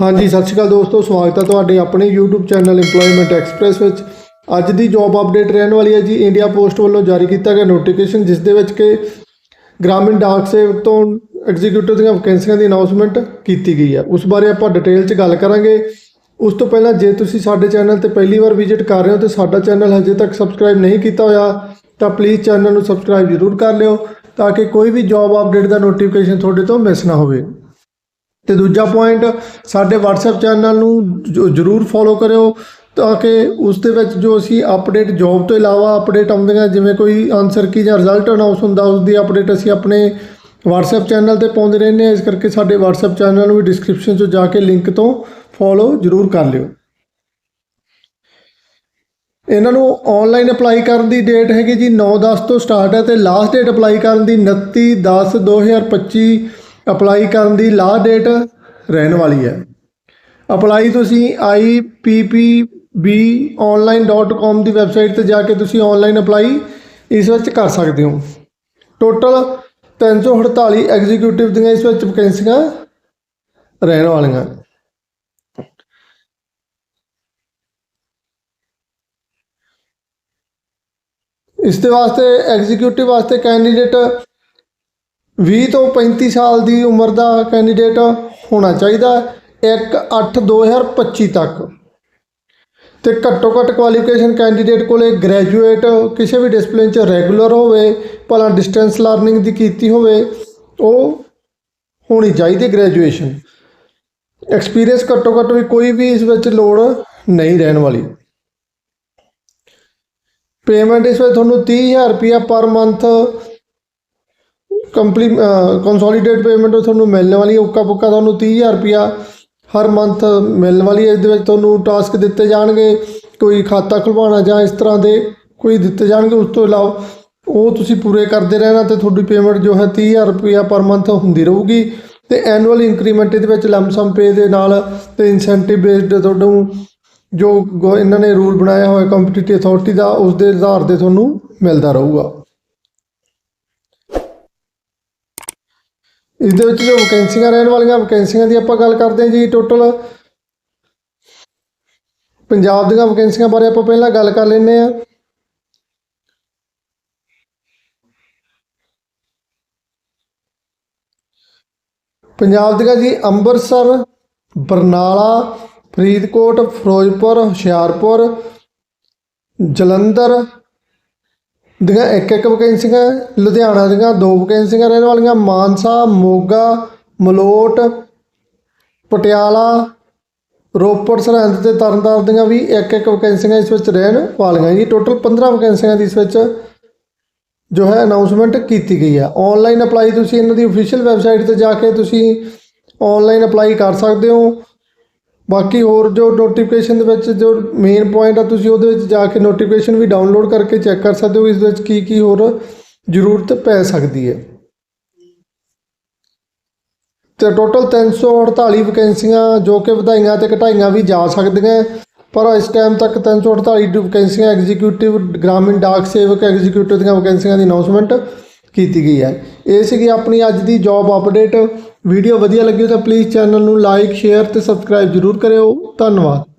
ਹਾਂਜੀ, ਸਤਿ ਸ਼੍ਰੀ ਅਕਾਲ ਦੋਸਤੋ, ਸਵਾਗਤ ਹੈ ਤੁਹਾਡੇ ਆਪਣੇ YouTube ਚੈਨਲ ਏਮਪਲੋਇਮੈਂਟ ਐਕਸਪ੍ਰੈਸ ਵਿੱਚ। ਅੱਜ ਦੀ ਜੌਬ ਅਪਡੇਟ ਰਹਿਣ ਵਾਲੀ ਹੈ ਜੀ। ਇੰਡੀਆ ਪੋਸਟ ਵੱਲੋਂ ਜਾਰੀ ਕੀਤਾ ਗਿਆ ਨੋਟੀਫਿਕੇਸ਼ਨ ਜਿਸ ਦੇ ਵਿੱਚ ਕਿ ਗ੍ਰਾਮੀਣ ਡਾਕ ਸੇਵਕ ਤੋਂ ਐਗਜ਼ੀਕਿਊਟਿਵ ਦੀਆਂ ਵੈਕੈਂਸੀਆਂ ਦੀ ਅਨਾਉਂਸਮੈਂਟ ਕੀਤੀ ਗਈ ਹੈ। ਉਸ ਬਾਰੇ ਆਪਾਂ ਡਿਟੇਲ 'ਚ ਗੱਲ ਕਰਾਂਗੇ। ਉਸ ਤੋਂ ਪਹਿਲਾਂ, ਜੇ ਤੁਸੀਂ ਸਾਡੇ ਚੈਨਲ ਤੇ ਪਹਿਲੀ ਵਾਰ ਵਿਜ਼ਿਟ ਕਰ ਰਹੇ ਹੋ ਤੇ ਸਾਡਾ ਚੈਨਲ ਹਜੇ ਤੱਕ ਸਬਸਕ੍ਰਾਈਬ ਨਹੀਂ ਕੀਤਾ ਹੋਇਆ, ਤਾਂ ਪਲੀਜ਼ ਚੈਨਲ ਨੂੰ ਸਬਸਕ੍ਰਾਈਬ ਜ਼ਰੂਰ ਕਰ ਲਿਓ, ਤਾਂ ਕਿ ਕੋਈ ਵੀ ਜੌਬ ਅਪਡੇਟ ਦਾ ਨੋਟੀਫਿਕੇਸ਼ਨ ਤੁਹਾਡੇ ਤੋਂ ਮਿਸ ਨਾ ਹੋਵੇ। ਤੇ ਦੂਜਾ ਪੁਆਇੰਟ ਸਾਡੇ WhatsApp ਚੈਨਲ ਨੂੰ ਜਰੂਰ ਫੋਲੋ ਕਰਿਓ ਤਾਂ ਕਿ ਉਸ ਦੇ ਵਿੱਚ ਜੋ ਅਸੀਂ ਅਪਡੇਟ ਜੌਬ ਤੋਂ ਇਲਾਵਾ ਅਪਡੇਟ ਆਉਂਦੀਆਂ, ਜਿਵੇਂ ਕੋਈ ਆਨਸਰ ਕੀ ਜਾਂ ਰਿਜ਼ਲਟ ਅਨਾਉਂਸ ਹੁੰਦਾ, ਉਸ ਦੀ ਅਪਡੇਟ ਅਸੀਂ ਆਪਣੇ WhatsApp ਚੈਨਲ ਤੇ ਪਾਉਂਦੇ ਰਹਿੰਦੇ ਹਾਂ। ਇਸ ਕਰਕੇ ਸਾਡੇ WhatsApp ਚੈਨਲ ਨੂੰ ਵੀ ਡਿਸਕ੍ਰਿਪਸ਼ਨ 'ਚ ਜਾ ਕੇ ਲਿੰਕ ਤੋਂ ਫੋਲੋ ਜਰੂਰ ਕਰ ਲਿਓ। ਇਹਨਾਂ ਨੂੰ ਆਨਲਾਈਨ ਅਪਲਾਈ ਕਰਨ ਦੀ ਡੇਟ ਹੈਗੀ ਜੀ 9/10 ਤੋਂ ਸਟਾਰਟ ਹੈ ਤੇ ਲਾਸਟ ਡੇਟ ਅਪਲਾਈ ਕਰਨ ਦੀ 29/10/2025 ਅਪਲਾਈ ਕਰਨ ਦੀ ਲਾਸਟ ਡੇਟ ਰਹਿਣ ਵਾਲੀ ਹੈ। ਅਪਲਾਈ ਤੁਸੀਂ ippbonline.com ਦੀ ਵੈਬਸਾਈਟ ਤੇ ਜਾ ਕੇ ਤੁਸੀਂ ਆਨਲਾਈਨ ਅਪਲਾਈ ਇਸ ਵਿੱਚ ਕਰ ਸਕਦੇ ਹੋ। ਟੋਟਲ 348 ਐਗਜ਼ੀਕਿਊਟਿਵ ਦੀਆਂ ਇਸ ਵਿੱਚ ਵੈਕੈਂਸੀਆਂ ਰਹਿਣ ਵਾਲੀਆਂ। ਇਸ ਦੇ ਵਾਸਤੇ ਐਗਜ਼ੀਕਿਊਟਿਵ ਵਾਸਤੇ ਕੈਂਡੀਡੇਟ 20 ਤੋਂ 35 ਸਾਲ ਦੀ ਉਮਰ ਦਾ ਕੈਂਡੀਡੇਟ ਹੋਣਾ ਚਾਹੀਦਾ 1 8 2025 ਤੱਕ। ਤੇ ਘੱਟੋ ਘੱਟ ਕੁਆਲੀਫਿਕੇਸ਼ਨ ਕੈਂਡੀਡੇਟ ਕੋਲੇ ਗ੍ਰੈਜੂਏਟ ਕਿਸੇ ਵੀ ਡਿਸਪਲਿਨ ਚ ਰੈਗੂਲਰ ਹੋਵੇ, ਭਲਾ ਡਿਸਟੈਂਸ ਲਰਨਿੰਗ ਦੀ ਕੀਤੀ ਹੋਵੇ, ਉਹ ਹੋਣੀ ਚਾਹੀਦੀ ਗ੍ਰੈਜੂਏਸ਼ਨ ਐਕਸਪੀਰੀਅੰਸ ਘੱਟੋ ਘੱਟ ਵੀ ਕੋਈ ਵੀ ਇਸ ਵਿੱਚ ਲੋੜ ਨਹੀਂ ਰਹਿਣ ਵਾਲੀ। ਪੇਮੈਂਟ ਇਸ ਵਿੱਚ ਤੁਹਾਨੂੰ 30000 ਰੁਪਇਆ ਪਰ ਮੰਥ ਕੰਪਲੀ ਕੰਸੋਲੀਡੇਟ ਪੇਮੈਂਟ ਤੁਹਾਨੂੰ ਮਿਲਣ ਵਾਲੀ ਹੈ। ਉੱਕਾ ਪੁੱਕਾ ਤੁਹਾਨੂੰ 30000 ਰੁਪਇਆ ਹਰ ਮੰਥ ਮਿਲਣ ਵਾਲੀ ਹੈ। ਇਸ ਦੇ ਵਿੱਚ ਤੁਹਾਨੂੰ ਟਾਸਕ ਦਿੱਤੇ ਜਾਣਗੇ। ਕੋਈ ਖਾਤਾ ਖੁਲਵਾਉਣਾ ਜਾਂ ਇਸ ਤਰ੍ਹਾਂ ਦੇ ਕੋਈ ਦਿੱਤੇ ਜਾਣਗੇ, ਉਸ ਤੋਂ ਇਲਾਵਾ ਉਹ ਤੁਸੀਂ ਪੂਰੇ ਕਰਦੇ ਰਹਿਣਾ ਤੇ ਤੁਹਾਡੀ ਪੇਮੈਂਟ ਜੋ ਹੈ 30000 ਰੁਪਇਆ ਪਰ ਮੰਥ ਹੁੰਦੀ ਰਹੂਗੀ। ਤੇ ਐਨੂਅਲ ਇੰਕਰੀਮੈਂਟ ਇਹਦੇ ਵਿੱਚ ਲੰਮਸਮ ਪੇ ਦੇ ਨਾਲ ਤੇ ਇਨਸੈਂਟਿਵ ਬੇਸਡ ਤੁਹਾਨੂੰ ਜੋ ਗੋ- ਇਹਨਾਂ ਨੇ ਰੂਲ ਬਣਾਇਆ ਹੋਇਆ ਕੰਪੀਟੀਟਿਵ ਅਥਾਰਟੀ ਦਾ, ਉਸ ਦੇ ਆਧਾਰ ਤੇ ਤੁਹਾਨੂੰ ਮਿਲਦਾ ਰਹੂਗਾ। ਇਸ ਦੇ ਵਿੱਚ ਜੋ ਵੈਕੈਂਸੀਆਂ ਰਹਿਣ ਵਾਲੀਆਂ ਵੈਕੈਂਸੀਆਂ ਦੀ ਆਪਾਂ ਗੱਲ ਕਰਦੇ ਹਾਂ ਜੀ ਟੋਟਲ ਪੰਜਾਬ ਦੀਆਂ ਵੈਕੈਂਸੀਆਂ ਬਾਰੇ ਆਪਾਂ ਪਹਿਲਾਂ ਗੱਲ ਕਰ ਲੈਂਦੇ ਹਾਂ। ਪੰਜਾਬ ਦੀਆਂ ਜੀ ਅੰਮ੍ਰਿਤਸਰ, ਬਰਨਾਲਾ, ਫਰੀਦਕੋਟ, ਫਿਰੋਜ਼ਪੁਰ, ਹੁਸ਼ਿਆਰਪੁਰ, ਜਲੰਧਰ ਦੀਆਂ ਇੱਕ ਇੱਕ ਵੈਕੈਂਸੀਆਂ ਲੁਧਿਆਣਾ ਦੀਆਂ ਦੋ ਵੈਕੈਂਸੀਆਂ ਰਹਿਣ ਵਾਲੀਆਂ, ਮਾਨਸਾ, ਮੋਗਾ, ਮਲੋਟ, ਪਟਿਆਲਾ, ਰੋਪੜ ਸਰਹੰਦ ਤੇ ਤਰਨਤਾਰਨ ਦੀਆਂ ਵੀ ਇੱਕ ਇੱਕ ਵੈਕੈਂਸੀਆਂ ਇਸ ਵਿੱਚ ਰਹਿਣ ਵਾਲੀਆਂ ਜੀ। ਟੋਟਲ 15 ਵੈਕੈਂਸੀਆਂ ਦੀ ਇਸ ਵਿੱਚ ਜੋ ਹੈ ਅਨਾਉਂਸਮੈਂਟ ਕੀਤੀ ਗਈ ਹੈ ਆਨਲਾਈਨ ਅਪਲਾਈ ਤੁਸੀਂ ਇਹਨਾਂ ਦੀ ਅਫੀਸ਼ੀਅਲ ਵੈਬਸਾਈਟ ਤੇ ਜਾ ਕੇ ਤੁਸੀਂ ਆਨਲਾਈਨ ਅਪਲਾਈ ਕਰ ਸਕਦੇ ਹੋ। ਬਾਕੀ ਹੋਰ ਜੋ ਨੋਟੀਫਿਕੇਸ਼ਨ ਦੇ ਵਿੱਚ ਜੋ ਮੇਨ ਪੁਆਇੰਟ ਆ, ਤੁਸੀਂ ਉਹਦੇ ਵਿੱਚ ਜਾ ਕੇ ਨੋਟੀਫਿਕੇਸ਼ਨ ਵੀ ਡਾਊਨਲੋਡ ਕਰਕੇ ਚੈੱਕ ਕਰ ਸਕਦੇ ਹੋ, ਇਸ ਵਿੱਚ ਕੀ ਕੀ ਹੋਰ ਜ਼ਰੂਰਤ ਪੈ ਸਕਦੀ ਹੈ। ਤੇ ਟੋਟਲ 348 ਵੈਕੈਂਸੀਆਂ ਜੋ ਕਿ ਵਧਾਈਆਂ ਤੇ ਘਟਾਈਆਂ ਵੀ ਜਾ ਸਕਦੀਆਂ ਪਰ ਇਸ ਟਾਈਮ ਤੱਕ 348 ਵੈਕੈਂਸੀਆਂ ਐਗਜ਼ੀਕਿਊਟਿਵ ਗ੍ਰਾਮੀਣ ਡਾਕ ਸੇਵਕ ਐਗਜ਼ੀਕਿਊਟਿਵ ਦੀਆਂ ਵੈਕੈਂਸੀਆਂ ਦੀ ਅਨਾਉਂਸਮੈਂਟ ਕੀਤੀ ਗਈ ਹੈ। ਇਹ ਸੀਗੀ ਆਪਣੀ ਅੱਜ ਦੀ ਜੌਬ ਅਪਡੇਟ ਵੀਡੀਓ ਵਧੀਆ ਲੱਗੀ ਤਾਂ ਪਲੀਜ਼ ਚੈਨਲ ਨੂੰ ਲਾਈਕ ਸ਼ੇਅਰ ਤੇ ਸਬਸਕ੍ਰਾਈਬ ਜ਼ਰੂਰ ਕਰਿਓ। ਧੰਨਵਾਦ।